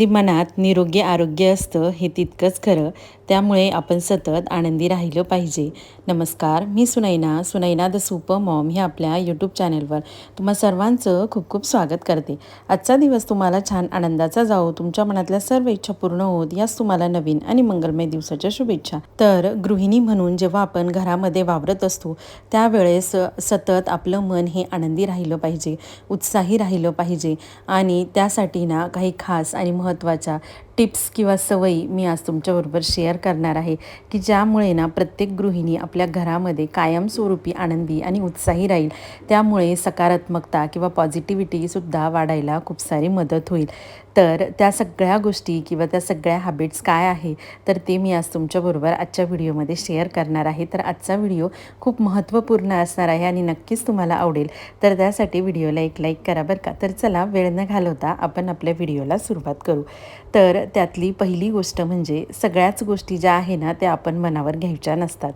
आनंदी मनात निरोगी आरोग्य असतं हे तितकंच खरं. त्यामुळे आपण सतत आनंदी राहिलं पाहिजे. नमस्कार मी Sunaina. Sunaina the super mom ह्या आपल्या यूट्यूब चॅनलवर तुम्हा सर्वांचं खूप खूप स्वागत करते. आजचा दिवस तुम्हाला छान आनंदाचा जाओ तुमच्या मनातल्या सर्व इच्छा पूर्ण होत याच तुम्हाला नवीन आणि मंगलमय दिवसाच्या शुभेच्छा. तर गृहिणी म्हणून जेव्हा आपण घरामध्ये वावरत असतो त्यावेळेस सतत आपलं मन हे आनंदी राहिलं पाहिजे उत्साही राहिलं पाहिजे आणि त्यासाठी ना काही खास आणि महत्त्वाच्या टिप्स किंवा सवयी मी आज तुमच्याबरोबर शेअर करणार आहे की ज्यामुळे ना प्रत्येक गृहिणी आपल्या घरामध्ये कायमस्वरूपी आनंदी आणि उत्साही राहील. त्यामुळे सकारात्मकता किंवा पॉझिटिव्हिटीसुद्धा वाढायला खूप सारी मदत होईल. तर त्या सगळ्या गोष्टी किंवा त्या सगळ्या हॅबिट्स काय आहे तर ते मी आज तुमच्याबरोबर आजच्या व्हिडिओमध्ये शेअर करणार आहे. तर आजचा व्हिडिओ खूप महत्त्वपूर्ण असणार आहे आणि नक्कीच तुम्हाला आवडेल. तर त्यासाठी व्हिडिओला एक लाईक करा बरं का. तर चला वेळ न घालवता आपण आपल्या व्हिडिओला सुरुवात करू. तर त्यातली पहिली गोष्ट म्हणजे सगळ्याच गोष्टी ज्या आहे ना त्या आपण मनावर घ्यायच्या नसतात.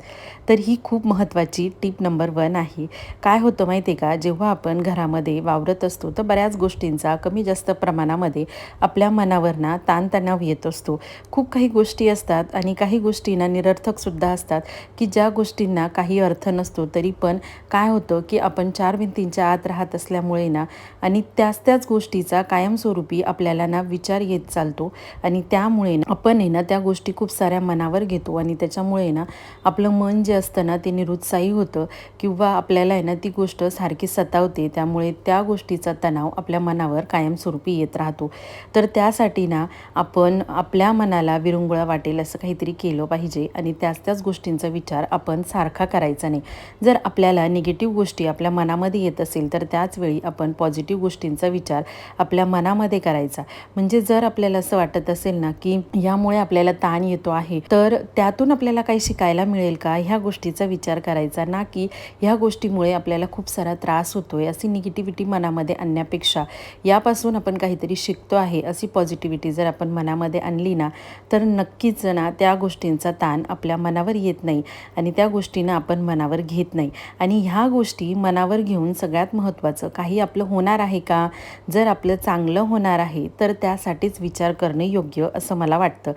तर ही खूप महत्त्वाची टीप नंबर वन आहे. काय होतं माहिती आहे का? जेव्हा आपण घरामध्ये वावरत असतो तर बऱ्याच गोष्टींचा कमी जास्त प्रमाणामध्ये आपल्या मनावर ना ताणतणाव येत असतो. खूप काही गोष्टी असतात आणि काही गोष्टींना निरर्थकसुद्धा असतात की ज्या गोष्टींना काही अर्थ नसतो तरी पण काय होतं की आपण चार भिंतींच्या आत राहत असल्यामुळे ना आणि त्याच त्याच गोष्टीचा कायमस्वरूपी आपल्याला ना विचार येत चालतो आणि त्यामुळे ना आपण आहे ना त्या गोष्टी खूप साऱ्या मनावर घेतो आणि त्याच्यामुळे ना आपलं मन जे असतं ना ते निरुत्साही होतं किंवा आपल्याला आहे ना ती गोष्ट सारखी सतावते. त्यामुळे त्या गोष्टीचा तणाव आपल्या मनावर कायमस्वरूपी येत राहतो. तर त्यासाठी ना आपण आपल्या मनाला विरंगुळा वाटेल असं काहीतरी केलं पाहिजे आणि त्याच त्याच गोष्टींचा विचार आपण सारखा करायचा नाही. जर आपल्याला निगेटिव्ह गोष्टी आपल्या मनामध्ये येत असेल तर त्याच वेळी आपण पॉझिटिव्ह गोष्टींचा विचार आपल्या मनामध्ये करायचा. म्हणजे जर आपल्याला असं वाटत असेल ना की यामुळे आपल्याला ताण येतो आहे तर त्यातून आपल्याला काही शिकायला मिळेल का? ह्या गोष्टीचा विचार करायचा ना की ह्या गोष्टीमुळे आपल्याला खूप सारा त्रास होतोय अशी निगेटिव्हिटी मनामध्ये आणण्यापेक्षा यापासून आपण काहीतरी शिकतो आहे अशी पॉझिटिव्हिटी जर आपण मनामध्ये आणली ना तर नक्कीच ना त्या गोष्टींचा ताण आपल्या मनावर येत नाही आणि त्या गोष्टींना आपण मनावर घेत नाही. आणि ह्या गोष्टी मनावर घेऊन सगळ्यात महत्त्वाचं काही आपलं होणार आहे का? जर आपलं चांगलं होणार आहे तर त्यासाठीच विचार करणे योग्य असं मला वाटतं.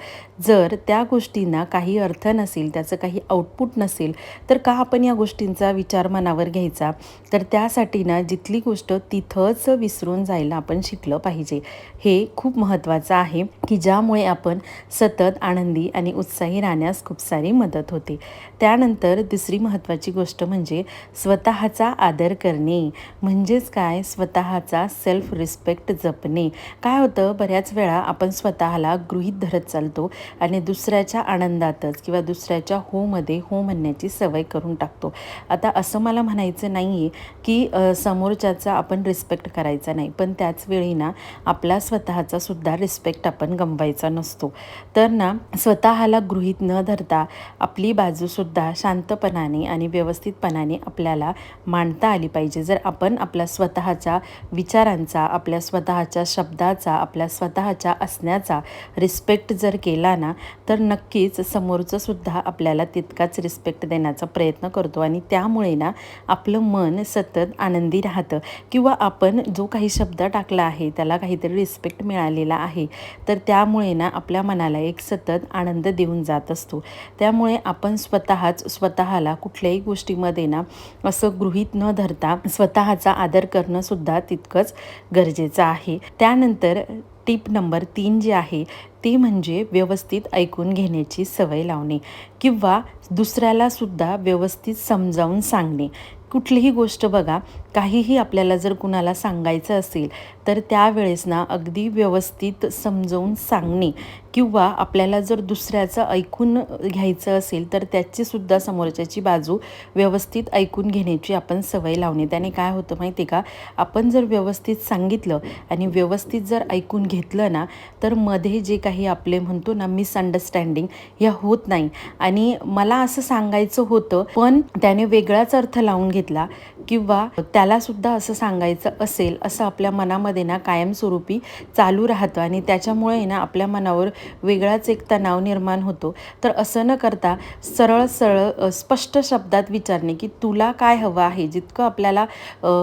जर त्या गोष्टींना काही अर्थ नसेल त्याचं काही आउटपुट नसेल तर का आपण या गोष्टींचा विचार मनावर घ्यायचा? तर त्यासाठी ना जिथली गोष्ट तिथंच विसरून जायला आपण शिकलं पाहिजे. हे खूप महत्त्वाचं आहे की ज्यामुळे आपण सतत आनंदी आणि उत्साही राहण्यास खूप सारी मदत होते. त्यानंतर दुसरी महत्त्वाची गोष्ट म्हणजे स्वतःचा आदर करणे. म्हणजेच काय? स्वतःचा सेल्फ रिस्पेक्ट जपणे. काय होतं? बऱ्याच वेळा आपण स्वतःला गृहीत धरत चालतो आणि दुसऱ्याच्या आनंदातच किंवा दुसऱ्याच्या होमध्ये हो म्हणण्याची सवय करून टाकतो. आता असं मला म्हणायचं नाही आहे की समोरच्याचा आपण रिस्पेक्ट करायचा नाही. पण त्याच वेळी ना आपला स्वतः स्वतःचा सुद्धा रिस्पेक्ट आपण गमवायचा नसतो. तर ना स्वतःला गृहीत न धरता आपली बाजूसुद्धा शांतपणाने आणि व्यवस्थितपणाने आपल्याला मांडता आली पाहिजे. जर आपण आपल्या स्वतःच्या विचारांचा आपल्या स्वतःच्या शब्दाचा आपल्या स्वतःच्या असण्याचा रिस्पेक्ट जर केला ना तर नक्कीच समोरचंसुद्धा आपल्याला तितकाच रिस्पेक्ट देण्याचा प्रयत्न करतो आणि त्यामुळे ना आपलं मन सतत आनंदी राहतं. किंवा आपण जो काही शब्द टाकला आहे त्याला काहीतरी रिस्पेक्ट मिळालेला आहे. तर त्यामुळे ना आपल्या मनाला एक सतत आनंद देऊन जात असतो. त्यामुळे आपण स्वतःच स्वतःला कुठल्याही गोष्टीमध्ये ना असं गृहीत न धरता स्वतःचा आदर करणंसुद्धा तितकंच गरजेचं आहे. त्यानंतर टिप नंबर तीन जी आहे ती म्हणजे व्यवस्थित ऐकून घेण्याची सवय लावणे किंवा दुसऱ्याला सुद्धा व्यवस्थित समजावून सांगणे. कुठलीही गोष्ट बघा काहीही आपल्याला जर कुणाला सांगायचं असेल तर त्यावेळेस ना अगदी व्यवस्थित समजवून सांगणे किंवा आपल्याला जर दुसऱ्याचं ऐकून घ्यायचं असेल तर त्याचीसुद्धा समोरच्याची बाजू व्यवस्थित ऐकून घेण्याची आपण सवय लावणे. त्याने काय होतं माहिती आहे का? आपण जर व्यवस्थित सांगितलं आणि व्यवस्थित जर ऐकून घेतलं ना तर मध्ये जे काही आपले म्हणतो ना मिसअंडरस्टँडिंग ह्या होत नाही. आणि मला असं सांगायचं होतं पण त्याने वेगळाच अर्थ लावून घेतला किंवा त्यालासुद्धा असं सांगायचं असेल असं आपल्या मनामध्ये ना कायमस्वरूपी चालू राहतं आणि त्याच्यामुळे ना आपल्या मनावर वेगळाच एक तणाव निर्माण होतो. तर असं न करता सरळ सरळ स्पष्ट शब्दात विचारणे की तुला काय हवं आहे? जितकं आपल्याला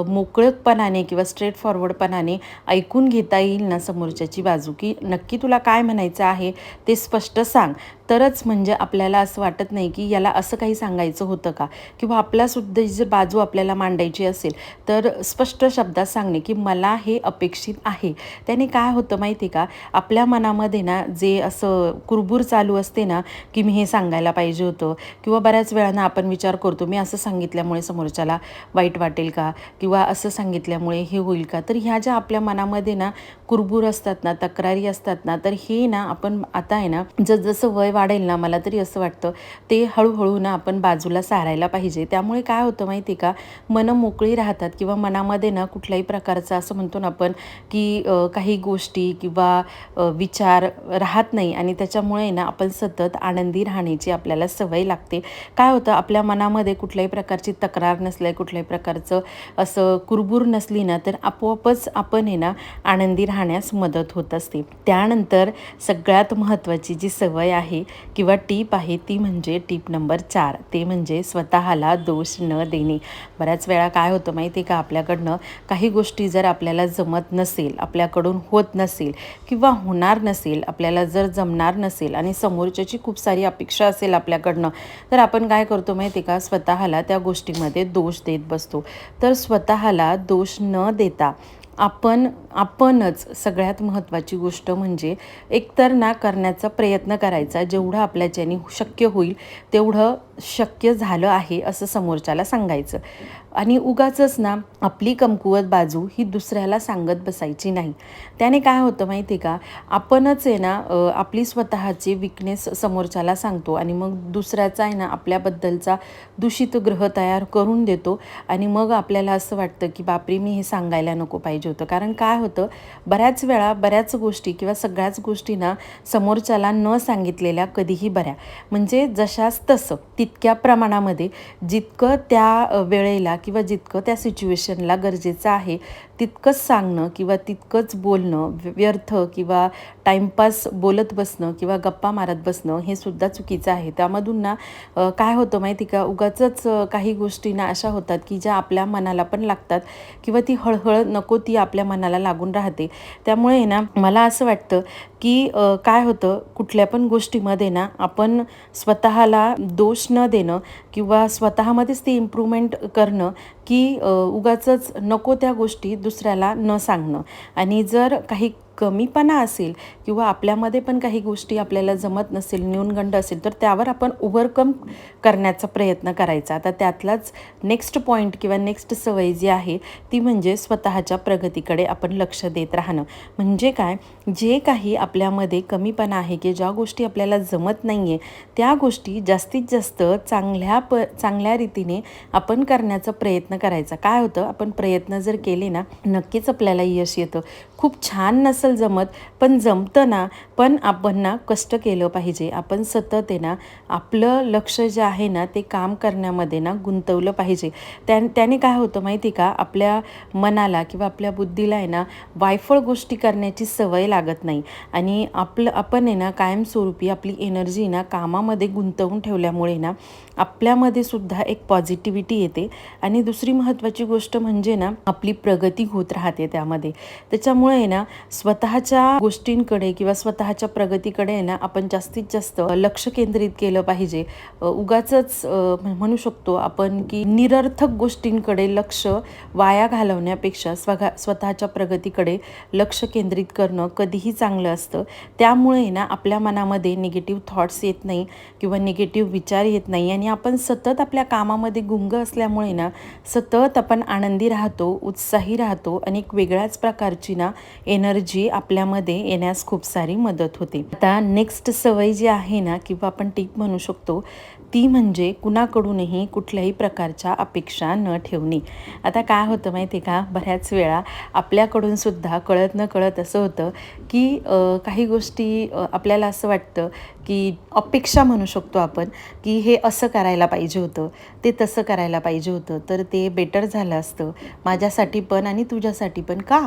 मोकळकपणाने किंवा स्ट्रेट फॉरवर्डपणाने ऐकून घेता येईल ना समोरच्याची बाजू की नक्की तुला काय म्हणायचं आहे ते स्पष्ट सांग. तरच म्हणजे आपल्याला असं वाटत नाही की याला असं काही सांगायचं होतं का? किंवा आपल्यासुद्धा जी बाजू आपल्याला मांडायची असेल तर स्पष्ट शब्दात सांगणे की मला हे अपेक्षित आहे. त्याने काय होतं माहिती का? आपल्या मनामध्ये ना जे असं कुरबूर चालू असते ना की मी हे सांगायला पाहिजे होतं किंवा बऱ्याच वेळानं आपण विचार करतो मी असं सांगितल्यामुळे समोरच्याला वाईट वाटेल का? किंवा असं सांगितल्यामुळे हे होईल का? तर ह्या ज्या आपल्या मनामध्ये ना कुरबूर असतात ना तक्रारी असतात ना तर हे ना आपण आता आहे ना जसजसं वय वाढेल ना मला तरी असं वाटतं ते हळूहळू ना आपण बाजूला सारायला पाहिजे. त्यामुळे काय होतं माहिती आहे का मनं मोकळी राहतात किंवा मनामध्ये ना कुठल्याही प्रकारचं असं म्हणतो ना आपण की काही गोष्टी किंवा विचार राहत नाही आणि त्याच्यामुळे ना आपण सतत आनंदी राहण्याची आपल्याला सवय लागते. काय होतं आपल्या मनामध्ये कुठल्याही प्रकारची तक्रार नसल्या कुठल्याही प्रकारचं असं कुरबूर नसली ना तर आपोआपच आपण आहे ना आनंदी राहण्यास मदत होत असते. त्यानंतर सगळ्यात महत्त्वाची जी सवय आहे किंवा टीप आहे ती म्हणजे टीप नंबर चार. ते म्हणजे स्वतःला दोष न देणे. बऱ्याच वेळा काय होतं माहिती आहे का? आपल्याकडनं काही गोष्टी जर आपल्याला जमत नसेल आपल्याकडून होत नसेल किंवा होणार नसेल आपल्याला जर जमणार नसेल आणि समोरच्याची खूप सारी अपेक्षा असेल आपल्याकडनं तर आपण काय करतो माहिती आहे का? स्वतःला त्या गोष्टीमध्ये दोष देत बसतो. तर स्वतःला दोष न देता आपण आपणच सगळ्यात महत्त्वाची गोष्ट म्हणजे एकतर ना करण्याचा प्रयत्न करायचा जेवढं आपल्याच्याने शक्य होईल तेवढं शक्य झालं आहे असं समोरच्याला सांगायचं. आणि उगाचच ना आपली कमकुवत बाजू ही दुसऱ्याला सांगत बसायची नाही. त्याने काय होतं माहिती आहे का? आपणच आहे ना आपली स्वतःची विकनेस समोरच्याला सांगतो आणि मग दुसऱ्याचा आहे ना आपल्याबद्दलचा दूषित ग्रह तयार करून देतो आणि मग आपल्याला असं वाटतं की बापरे मी हे सांगायला नको पाहिजे होतं. कारण काय होतं? बऱ्याच वेळा बऱ्याच गोष्टी किंवा सगळ्याच गोष्टींना समोरच्याला न सांगितलेल्या कधीही बऱ्या. म्हणजे जशास तसं तितक्या प्रमाणामध्ये जितकं त्या वेळेला किंवा जितकं त्या सिच्युएशनला गरजेचं आहे तितकंच सांगणं किंवा तितकंच बोलणं व्यर्थ किंवा टाईमपास बोलत बसणं किंवा गप्पा मारत बसणं हे सुद्धा चुकीचं आहे. त्यामधून ना काय होतं माहिती का? उगाचंच काही गोष्टी ना अशा होतात की ज्या आपल्या मनाला पण लागतात किंवा ती हळहळ नको ती आपल्या मनाला लागून राहते. त्यामुळे ना मला असं वाटतं की काय होतं? कुठल्या पण गोष्टीमध्ये ना आपण स्वतःला दोष न देणं किंवा स्वतःमध्येच ती इम्प्रूव्हमेंट करणं की उगाचंच नको त्या गोष्टी दुसऱ्याला न सांगणं. आणि जर काही कमीपणा असेल किंवा आपल्यामध्ये पण काही गोष्टी आपल्याला जमत नसेल न्यूनगंड असेल तर त्यावर आपण ओव्हरकम करण्याचा प्रयत्न करायचा. आता त्यातलाच नेक्स्ट पॉईंट किंवा नेक्स्ट सवय जी आहे ती म्हणजे स्वतःच्या प्रगतीकडे आपण लक्ष देत राहणं. म्हणजे काय? जे काही आपल्यामध्ये कमीपणा आहे की ज्या गोष्टी आपल्याला जमत नाही आहे त्या गोष्टी जास्तीत जास्त चांगल्या प चांगल्या रीतीने आपण करण्याचा प्रयत्न करायचा. काय होतं? आपण प्रयत्न जर केले ना नक्कीच आपल्याला यश येतं. खूप छान नसेल जमत पण जमतं ना पण आपण ना कष्ट केलं पाहिजे. आपण सतत आहे ना आपलं लक्ष जे आहे ना ते काम करण्यामध्ये ना गुंतवलं पाहिजे. त्या त्याने काय होतं माहिती का? आपल्या मनाला किंवा आपल्या बुद्धीला आहे ना वायफळ गोष्टी करण्याची सवय लागत नाही. आणि आपलं आपण आहे ना कायमस्वरूपी आपली एनर्जी ना कामामध्ये गुंतवून ठेवल्यामुळे ना आपल्यामध्ये सुद्धा एक पॉझिटिव्हिटी येते. आणि दुसरी महत्त्वाची गोष्ट म्हणजे ना आपली प्रगती होत राहते त्यामध्ये. त्याच्यामुळे आहे ना स्वतःच्या गोष्टींकडे किंवा स्वतःच्या प्रगतीकडे आहे ना आपण जास्तीत जास्त लक्ष केंद्रित केलं पाहिजे. उगाच म्हणू शकतो आपण की निरर्थक गोष्टींकडे लक्ष वाया घालवण्यापेक्षा स्वगा स्वतःच्या प्रगतीकडे लक्ष केंद्रित करणं कधीही चांगलं असतं. त्यामुळे ना आपल्या मनामध्ये निगेटिव्ह थॉट्स येत नाही किंवा निगेटिव्ह विचार येत नाही आणि आपण सतत आपल्या कामामध्ये गुंग असल्यामुळे ना सतत आपण आनंदी राहतो उत्साही राहतो आणि एक वेगळ्याच प्रकारची ना एनर्जी आपल्यामध्ये येण्यास खूप सारी मदत होते. आता नेक्स्ट सवय जी आहे ना किंवा आपण टीप म्हणू शकतो ती म्हणजे कुणाकडूनही कुठल्याही प्रकारच्या अपेक्षा न ठेवणे. आता काय होतं माहिती आहे का? बऱ्याच वेळा आपल्याकडून सुद्धा कळत न कळत असं होतं की काही गोष्टी आपल्याला असं वाटतं की अपेक्षा म्हणू शकतो आपण की हे असं करायला पाहिजे होतं ते तसं करायला पाहिजे होतं तर ते बेटर झालं असतं. माझ्यासाठी पण आणि तुझ्यासाठी पण का?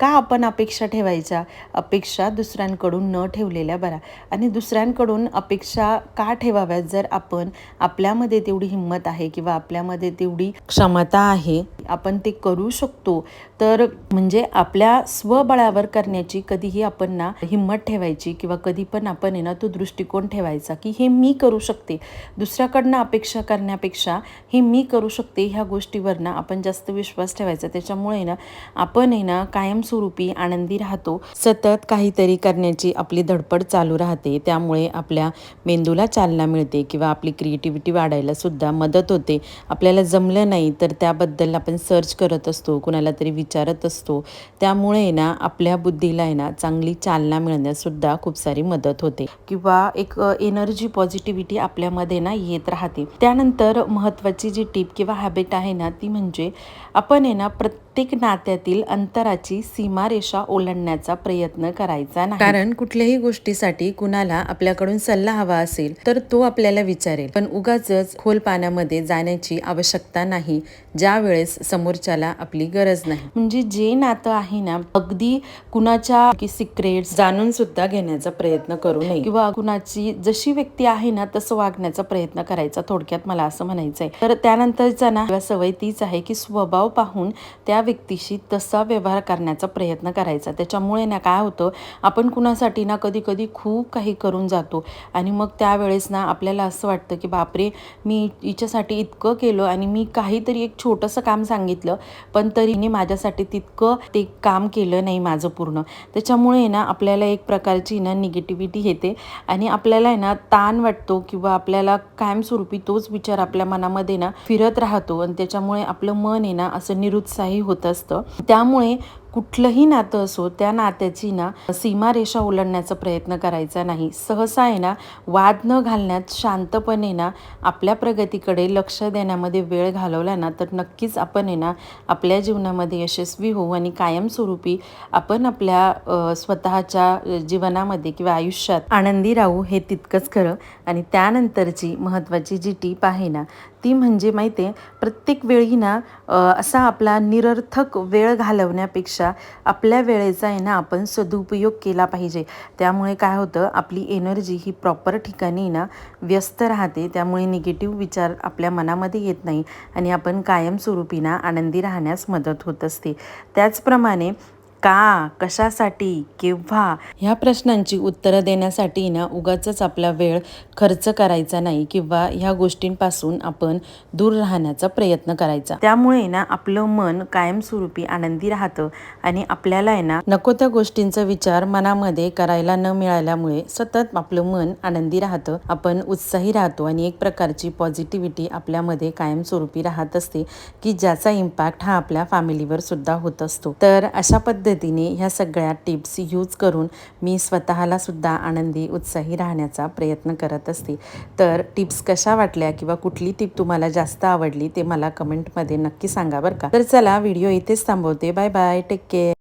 का आपण अपेक्षा ठेवायच्या? अपेक्षा दुसऱ्यांकडून न ठेवलेल्या बरा. आणि दुसऱ्यांकडून अपेक्षा का ठेवाव्यात? जर आपण आपल्यामध्ये तेवढी हिंमत आहे किंवा आपल्यामध्ये तेवढी क्षमता आहे आपण ते करू शकतो तर म्हणजे आपल्या स्वबळावर करण्याची कधीही आपण ना हिंमत ठेवायची किंवा कधी पण आपण आहे ना तो दृष्टिकोन ठेवायचा की हे मी करू शकते. दुसऱ्याकडनं अपेक्षा करण्यापेक्षा हे मी करू शकते ह्या गोष्टीवर ना आपण जास्त विश्वास ठेवायचा. त्याच्यामुळे ना आपण आहे ना कायम कायमस्वरूपी आनंदी राहतो. सतत काहीतरी करण्याची आपली धडपड चालू राहते. त्यामुळे आपल्या मेंदूला चालना मिळते किंवा आपली क्रिएटिव्हिटी वाढायला सुद्धा मदत होते. आपल्याला जमलं नाही तर त्याबद्दल आपण सर्च करत असतो कुणाला तरी विचारत असतो. त्यामुळे ना आपल्या बुद्धीला आहे ना चांगली चालना मिळण्यास सुद्धा खूप सारी मदत होते. किंवा एक एनर्जी पॉझिटिव्हिटी आपल्यामध्ये ना येत राहते. त्यानंतर महत्त्वाची जी टीप किंवा हॅबिट आहे ना ती म्हणजे आपण आहे ना प्रत्येक नात्यातील अंतराची सीमारेषा ओलांडण्याचा प्रयत्न करायचा नाही. कारण कुठल्याही गोष्टीसाठी कुणाला आपल्याकडून सल्ला हवा असेल तर तो आपल्याला विचारेल. पण उगाच खोल पाण्यामध्ये जाण्याची आवश्यकता नाही ज्या वेळेस समोरच्याला आपली गरज नाही. म्हणजे जे नातं आहे ना अगदी कुणाच्या सिक्रेट्स जाणून सुद्धा घेण्याचा प्रयत्न करू नये. किंवा कुणाची जशी व्यक्ती आहे ना तसं वागण्याचा प्रयत्न करायचा थोडक्यात मला असं म्हणायचंय. तर त्यानंतरचा ना सवय तीच आहे की स्वभाव पाहून त्या व्यक्तीशी तसा व्यवहार करण्याचा प्रयत्न करायचा. त्याच्यामुळे ना काय होतं आपण कुणासाठी ना कधी कधी खूप काही करून जातो. आणि मग त्यावेळेस ना आपल्याला असं वाटतं की बापरे मी हिच्यासाठी इतकं केलं आणि मी काहीतरी एक छोटंसं काम सांगितलं पण तरीने माझ्यासाठी तितकं ते काम केलं नाही माझं पूर्ण. त्याच्यामुळे ना आपल्याला एक प्रकारची ना निगेटिव्हिटी येते आणि आपल्याला आहे ना ताण वाटतो किंवा आपल्याला कायमस्वरूपी तोच विचार आपल्या मनामध्ये ना फिरत राहतो. आणि त्याच्यामुळे आपलं मन आहे ना असं निरुत्साही होतं. होत असतं. त्यामुळे कुठलंही नातं असो त्या नात्याची ना सीमारेषा ओलांडण्याचा प्रयत्न करायचा नाही. सहसा आहे ना वाद न घालण्यात शांतपणे ना आपल्या प्रगतीकडे लक्ष देण्यामध्ये वेळ घालवला ना तर नक्कीच आपण आहे ना आपल्या जीवनामध्ये यशस्वी होऊ आणि कायमस्वरूपी आपण आपल्या स्वतःच्या जीवनामध्ये किंवा आयुष्यात आनंदी राहू हे तितकंच खरं. आणि त्यानंतरची महत्त्वाची जी टीप आहे ना ती म्हणजे माहिती आहे प्रत्येक वेळी ना असा आपला निरर्थक वेळ घालवण्यापेक्षा आपल्या वेळेचा आहे ना आपण सदुपयोग केला पाहिजे. त्यामुळे काय होतं आपली एनर्जी ही प्रॉपर ठिकाणी ना व्यस्त राहते. त्यामुळे निगेटिव्ह विचार आपल्या मनामध्ये येत नाही आणि आपण कायमस्वरूपी ना आनंदी राहण्यास मदत होत असते. त्याचप्रमाणे का कशासाठी केव्हा? ह्या प्रश्नांची उत्तरं देण्यासाठी ना उगाच आपला वेळ खर्च करायचा नाही किंवा ह्या गोष्टींपासून आपण दूर राहण्याचा प्रयत्न करायचा. त्यामुळे ना आपलं मन कायमस्वरूपी आनंदी राहतं आणि आपल्याला आहे ना नको त्या गोष्टींचा विचार मनामध्ये करायला न मिळाल्यामुळे सतत आपलं मन आनंदी राहतं. आपण उत्साही राहतो आणि एक प्रकारची पॉझिटिव्हिटी आपल्यामध्ये कायमस्वरूपी राहत असते की ज्याचा इम्पॅक्ट हा आपल्या फॅमिलीवर सुद्धा होत असतो. तर अशा पद्धती पद्धतीने ह्या सगळ्या टिप्स यूज करून मी स्वतःलासुद्धा आनंदी उत्साही राहण्याचा प्रयत्न करत असते. तर टिप्स कशा वाटल्या किंवा कुठली टिप तुम्हाला जास्त आवडली ते मला कमेंटमध्ये नक्की सांगा बरं का. तर चला व्हिडिओ इथेच थांबवते. Bye bye take care.